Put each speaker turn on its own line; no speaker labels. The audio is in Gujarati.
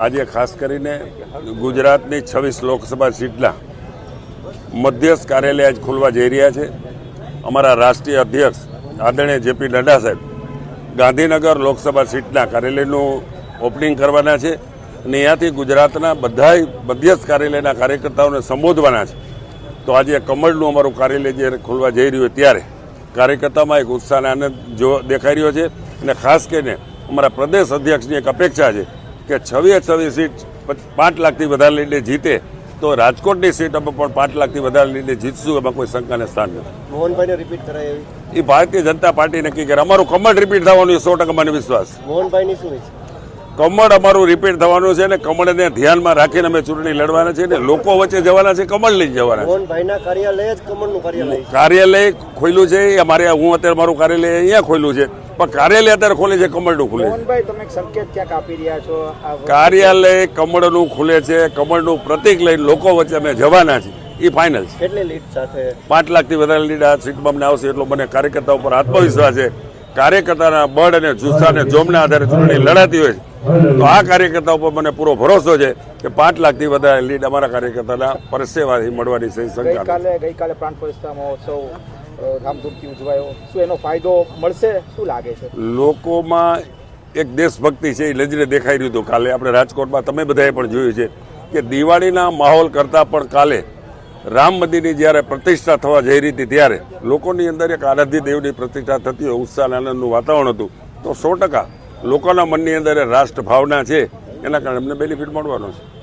આજે ખાસ કરીને ગુજરાતની છવ્વીસ લોકસભા સીટના મધ્યસ્થ કાર્યાલય આજ ખોલવા જઈ રહ્યા છે. અમારા રાષ્ટ્રીય અધ્યક્ષ આદરણીય જેપી નડ્ડા સાહેબ ગાંધીનગર લોકસભા સીટના કાર્યાલયનું ઓપનિંગ કરવાના છે અને અહીંયાથી ગુજરાતના બધાય મધ્યસ્થ કાર્યાલયના કાર્યકર્તાઓને સંબોધવાના છે. તો આજે કમળનું અમારું કાર્યાલય જે ખોલવા જઈ રહ્યું ત્યારે કાર્યકર્તામાં એક ઉત્સાહ આનંદ જો દેખાઈ રહ્યો છે. અને ખાસ કરીને અમારા પ્રદેશ અધ્યક્ષની એક અપેક્ષા છે કે છવ્વીસ છવ્વીસ સીટ પચ- લાખથી વધારે લઈને જીતે તો રાજકોટની સીટ અમે પણ પાંચ લાખથી વધારે લઈને જીતશું એમાં કોઈ શંકાને સ્થાન નથી.
મોહનભાઈને રિપીટ કરાય એવી?
એ ભારતીય જનતા પાર્ટી નક્કી કરે. અમારું કમળ રિપીટ થવાનું સો ટકા મને વિશ્વાસ.
મોહનભાઈની શું
કમળ અમારું રિપીટ થવાનું છે ને કમળને ધ્યાનમાં રાખીને અમે ચૂંટણી લડવાના છે ને લોકો વચ્ચે જવાના છે કમળ લઈને જવાના
મોહનભાઈના કાર્યાલય જ કમળનું કાર્યાલય
કાર્યાલય ખોલ્યું છે અમારે હું અત્યારે મારું કાર્યાલય અહીંયા ખોલ્યું છે. પણ કાર્યાલય અત્યારે ખોલે છે કમળનું ખુલે છે.
તમે સંકેત ક્યાંક આપી રહ્યા છો?
કાર્યાલય કમળનું ખુલે છે કમળનું પ્રતિક લઈને લોકો વચ્ચે અમે જવાના છીએ. એ ફાઇનલ છે.
એટલે લીડ સાથે?
પાંચ લાખથી વધારે લીડ આ સીટમાં અમને આવશે એટલો મને કાર્યકર્તા ઉપર આત્મવિશ્વાસ છે. કાર્યકર્તાના બળ અને જુસ્સા અને જોમના આધારે ચૂંટણી લડાતી હોય છે. તો આ કાર્યકર્તા ઉપર મને પૂરો ભરોસો છે કે પાંચ લાખથી વધારે લીડ અમારા કાર્યકર્તાના પરસેવાથી મળવાની શંકા
ગઈકાલે ગઈકાલે પ્રાણ પ્રતિષ્ઠા મહોત્સવ ધામધૂમથી ઉજવાયો. શું એનો ફાયદો મળશે? શું લાગે છે?
લોકોમાં એક દેશભક્તિ છે, એ લજરે દેખાઈ રહ્યું હતું કાલે. આપણે રાજકોટમાં તમે બધાએ પણ જોયું છે કે દિવાળીના માહોલ કરતાં પણ કાલે રામ મંદિરની જ્યારે પ્રતિષ્ઠા થવા જઈ રહી હતી ત્યારે લોકોની અંદર એક આરાધ્ય દેવની પ્રતિષ્ઠા થતી હોય, ઉત્સાહ આનંદનું વાતાવરણ હતું. તો સો ટકા લોકોના મનની અંદર રાષ્ટ્ર ભાવના છે. એના કારણે અમને બેનિફિટ મળવાનો છે.